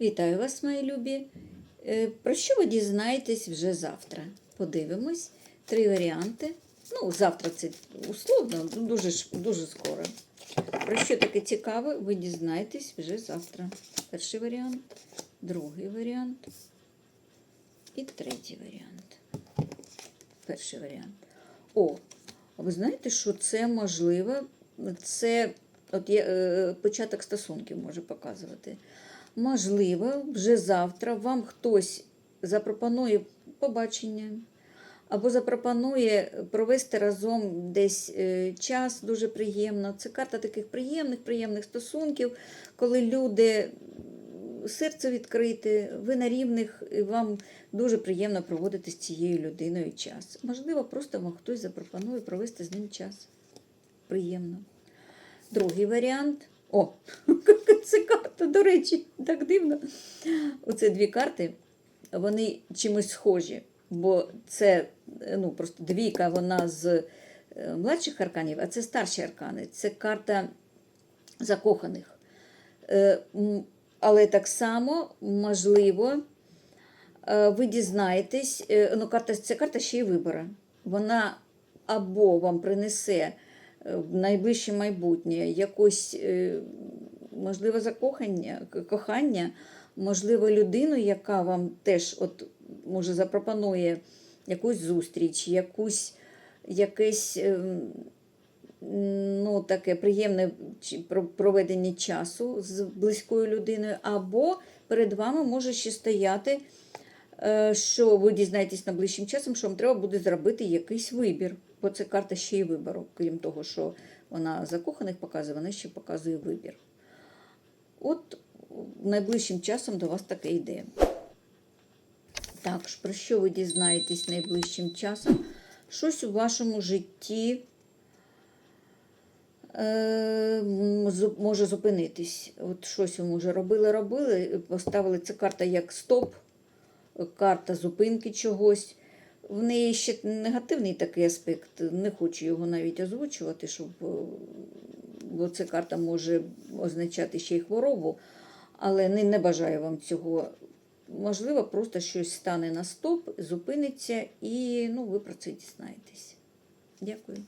Вітаю вас, мої любі. Е, Про що ви дізнаєтесь вже завтра? Подивимось. Три варіанти. Ну, завтра це условно, дуже, дуже скоро. Про що таке цікаве, ви дізнаєтесь вже завтра. Перший варіант, другий варіант і третій варіант. Перший варіант. О, а ви знаєте, що це можливо? Це от є, е, початок стосунків може показувати. Можливо, вже завтра вам хтось запропонує побачення або запропонує провести разом десь е, час дуже приємно. Це карта таких приємних, приємних стосунків, коли люди серце відкрите, ви на рівних, і вам дуже приємно проводити з цією людиною час. Можливо, просто вам хтось запропонує провести з ним час. Приємно. Другий варіант. О, це карта, до речі, так дивно. Оце дві карти, вони чимось схожі, бо це ну, просто двійка, вона з е, младших арканів, а це старші аркани. Це карта закоханих. Е, Але так само, можливо, е, ви дізнаєтесь, е, ну, карта, це карта ще й вибору. Вона або вам принесе е, в найближче майбутнє якось, е, можливо, закохання, кохання, можливо, людину, яка вам теж от, може запропонує якусь зустріч, якусь, якесь ем, ну, таке приємне про- проведення часу з близькою людиною, або перед вами може ще стояти, е, що ви дізнаєтесь найближчим часом, що вам треба буде зробити якийсь вибір. Бо це карта ще й вибору, крім того, що вона закоханих показує, вона ще показує вибір. От найближчим часом до вас таке йде. Так, про що ви дізнаєтесь найближчим часом? Щось у вашому житті е, може зупинитись. От щось ви може робили, робили, поставили це карта як стоп, карта зупинки чогось. В неї ще негативний такий аспект. Не хочу його навіть озвучувати, щоб, е, бо ця карта може означати ще й хворобу, але не, не бажаю вам цього. Можливо, просто щось стане на стоп, зупиниться, і ну, ви про це дізнаєтесь. Дякую.